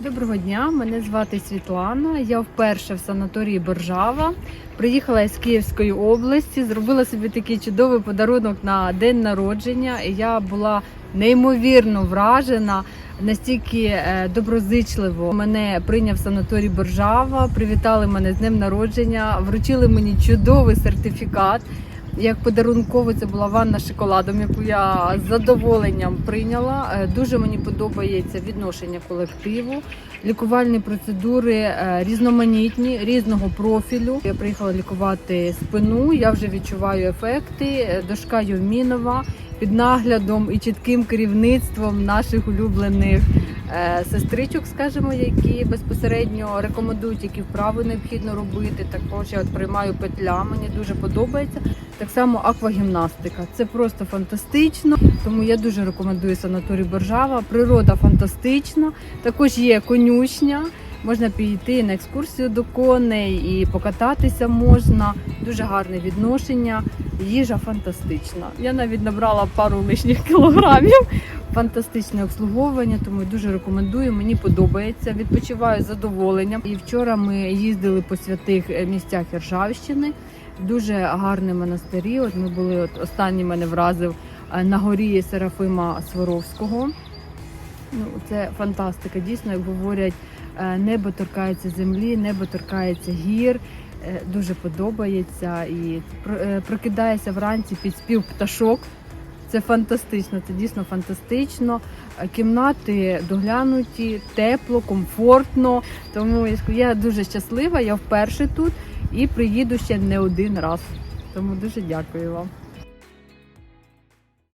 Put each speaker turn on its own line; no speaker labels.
Доброго дня, мене звати Світлана. Я вперше в санаторії Боржава. Приїхала із Київської області, зробила собі такий чудовий подарунок на день народження. Я була неймовірно вражена. Настільки е, доброзичливо мене прийняв санаторій Боржава, привітали мене з днем народження, вручили мені чудовий сертифікат. Як подарунково це була ванна з шоколадом, яку я з задоволенням прийняла. Е, Дуже мені подобається відношення колективу, лікувальні процедури е, різноманітні, різного профілю. Я приїхала лікувати спину. Я вже відчуваю ефекти. Е, Дошка Йовмінова під наглядом і чітким керівництвом наших улюблених сестричок, скажімо, які безпосередньо рекомендують, які вправи необхідно робити. Також я от приймаю петля, мені дуже подобається. Так само аквагімнастика. Це просто фантастично. Тому я дуже рекомендую санаторій Боржава. Природа фантастична. Також є конюшня. Можна піти на екскурсію до коней і покататися можна. Дуже гарне відношення. Їжа фантастична. Я навіть набрала пару лишніх кілограмів. Фантастичне обслуговування, тому дуже рекомендую. Мені подобається. Відпочиваю з задоволенням. І вчора ми їздили по святих е, місцях Іржавщини. Дуже гарні монастирі. От ми були от останній мене вразив е, на горі Серафима Сваровського. Ну, це фантастика. Дійсно, як говорять, небо торкається землі, небо торкається гір. Е, Дуже подобається і е, прокидаєшся вранці під спів пташок. Це фантастично, це дійсно фантастично. Е, Кімнати доглянуті, тепло, комфортно. Тому я дуже щаслива, я вперше тут і приїду ще не один раз. Тому дуже дякую вам.